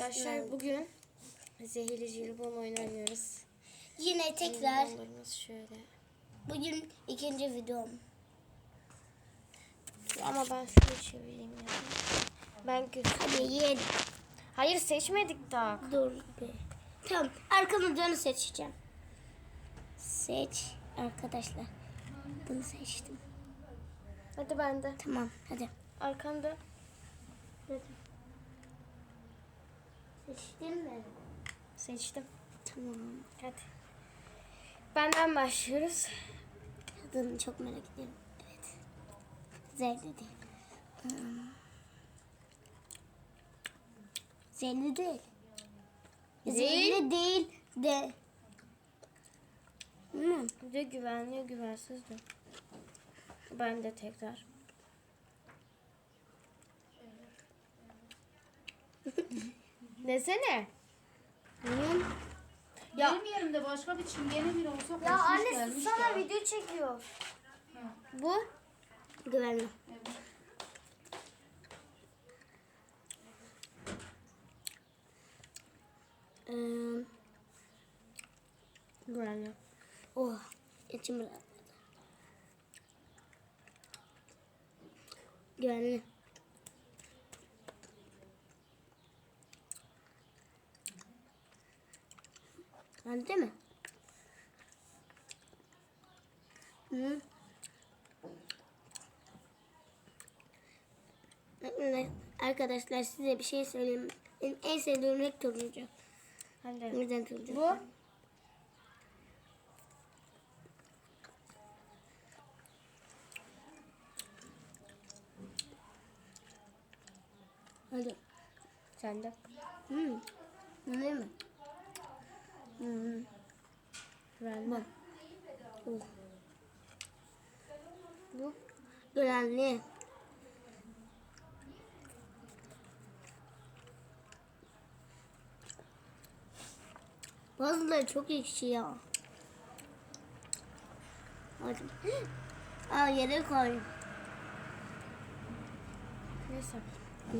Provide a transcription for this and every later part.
Arkadaşlar bugün zehirli jelibon oynamıyoruz. Yine tekrar Jelibonlarımız şöyle. bugün ikinci videom. Ama ben şunu çevireyim ya. Ben. Hadi yiyelim. Hayır seçmedik daha. Dur bir. Tamam arkamı seçeceğim. Seç arkadaşlar. Bunu seçtim. Hadi ben de. Tamam hadi. Arkanda. Seçtin mi? Seçtim. Tamam. Hadi. Benden başlıyoruz. Tadını çok merak ediyorum. Evet. Zevkli değil. Hmm. Zevkli değil. Değil. Zevkli değil de. Hmm. De güvenli güvensiz de. Ben de tekrar. Desene. Hmm. Ya- Benim yerimde başka bir çingene biri olsa Ya koşmuş anne gelmiş sana ya. video çekiyor. Ha, Bu Güvenli. evet. Ee, güvenli. oh. İçim rahatladı. Güvenli. Güvenli değil mi? Hı. Arkadaşlar size bir şey söyleyeyim. Benim en sevdiğim renk turuncu. Ben de. Neden turuncu? Bu Hadi. sende. Hmm. Değil mi? Hmm. Güvenli. Oh. Bu Güvenli. Bazıları çok ekşi ya. Hadi. Aa yere koy. neyse.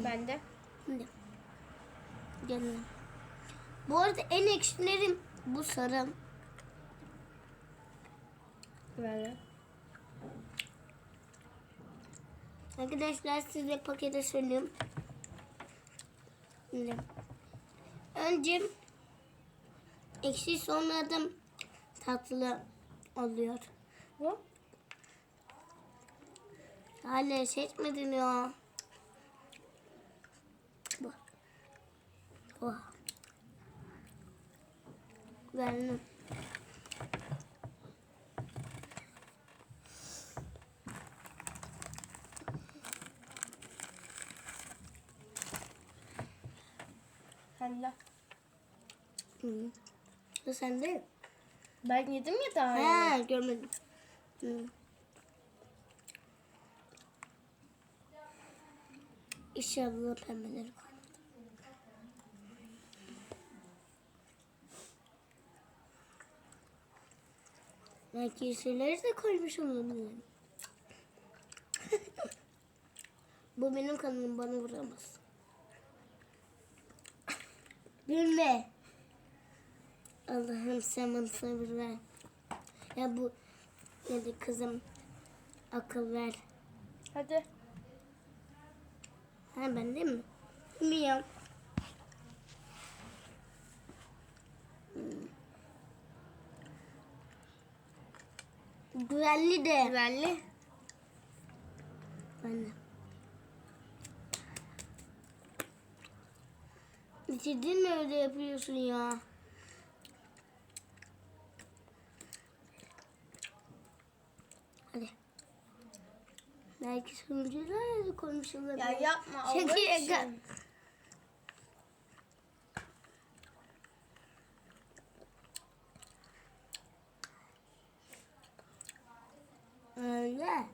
Ben de. Gelin. Bu arada en ekşilerim bu sarı. Güvenli. Arkadaşlar size pakete söyleyeyim. Önce ekşi sonra da tatlı oluyor. Bu Hala seçmedin ya. Bu. Bu. Benim. sende. Hı. Bu sende. Ben yedim ya daha Ha önce. görmedim. Hı. İnşallah pembeleri koymadım. Belki yeşilleri de koymuş olabilirim. Bu benim kanalım bana vuramaz. Gülme. Allah'ım sen bana sabır ver. Ya bu ne de kızım akıl ver. Hadi. Ha ben değil mi? Bilmiyorum. Hmm. Güvenli de. Güvenli. De. Bitirdin mi öyle yapıyorsun ya? Hadi. Belki sonuncular da koymuş olabilir. Ya yapma Allah Şaka için. şaka. Öyle.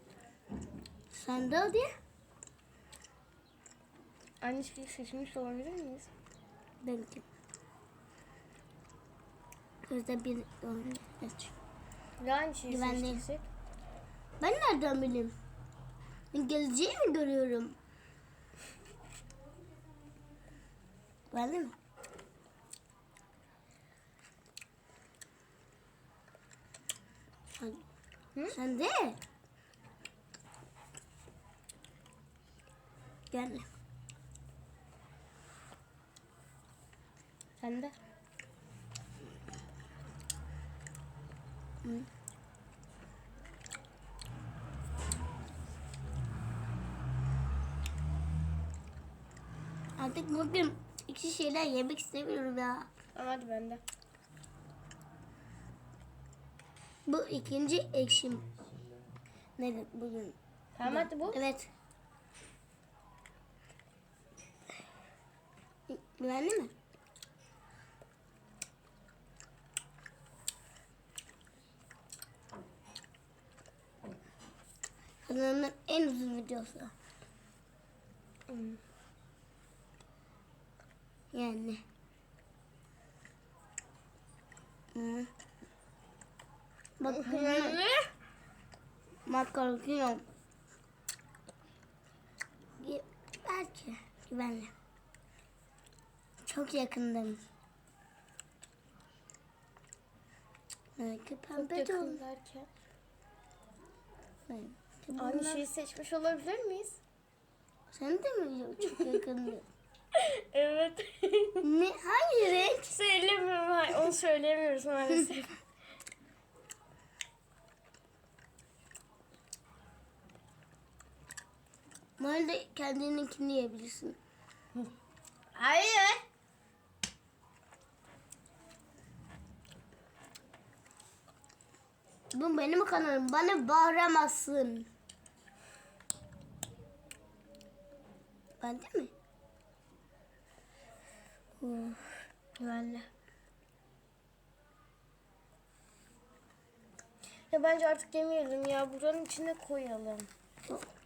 De hadi. Aynı şeyi seçmiş olabilir miyiz? Belki. Gözde bir geç. Ya aynı şeyi Güvenli. seçtiysek. Ben nereden bileyim? Ben geleceği mi görüyorum? Güvenli mi? Sen, Hı? sen de. Güvenli. Sen de. Artık bugün iki şeyler yemek istemiyorum ya. Ama hadi ben de. Bu ikinci ekşim. Evet bugün. Tamam hadi bu. Evet. Güvenli mi? Kanalımın en uzun videosu. Yani. Hı. Bak Ne? Bak korkuyorum. Gi- Belki güvenli. Çok yakındım. Belki pembe de olur. derken. Belki Aynı şeyi seçmiş olabilir miyiz? Sen de mi çok yakındın? evet. ne? Hangi renk? Söylemiyorum. Hayır, onu söyleyemiyoruz maalesef. Normalde kendininkini yiyebilirsin. Hayır. Bu benim kanalım. Bana bağıramazsın. Ben de mi? Uf, güvenli. Ya bence artık yemeyelim ya. Buranın içine koyalım.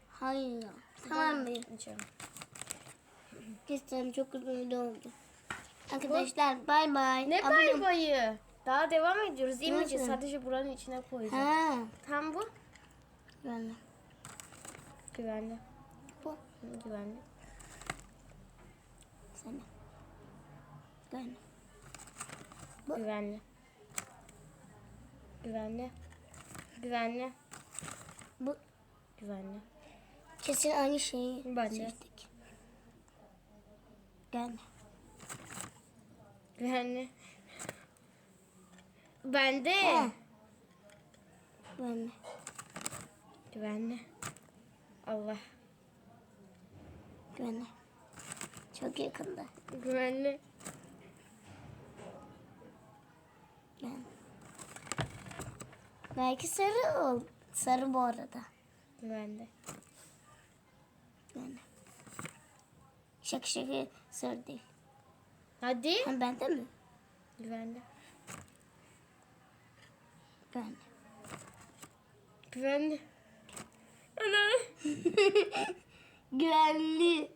Hayır ya. Tamam mı? Kesin çok uzun oldu. Arkadaşlar bay bay. Ne bay bayı? Daha devam ediyoruz. İmece Nasıl? sadece buranın içine koyacağım. Ha. Tam bu. Güvenli. Güvenli. Bu. Güvenli. Sana. Güvenli. Güvenli. Güvenli. Güvenli. Bu Güvenli. kesin aynı şeyi Ben de. seçtik. Güvenli. Güvenli. Ben de. Ha. Güvenli. Allah. Güvenli. Çok yakında. Güvenli. Güvenli. Belki sarı ol. Sarı bu arada. Güvenli. Güvenli. Şaka şaka sarı değil. Hadi. Ha bende mi? Güvenli. Güvenli. Güvenli. Ana. Güvenli.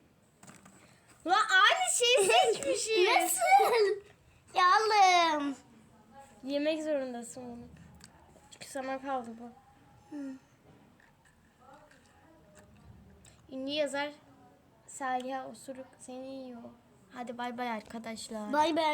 La aynı şeyi seçmişiz. Nasıl? Ya Allah'ım. Yemek zorundasın bunu. Çünkü sana kaldı bu. Hı. Ünlü yazar Salih Osuruk seni yiyor. Hadi bay bay arkadaşlar. Bay bay.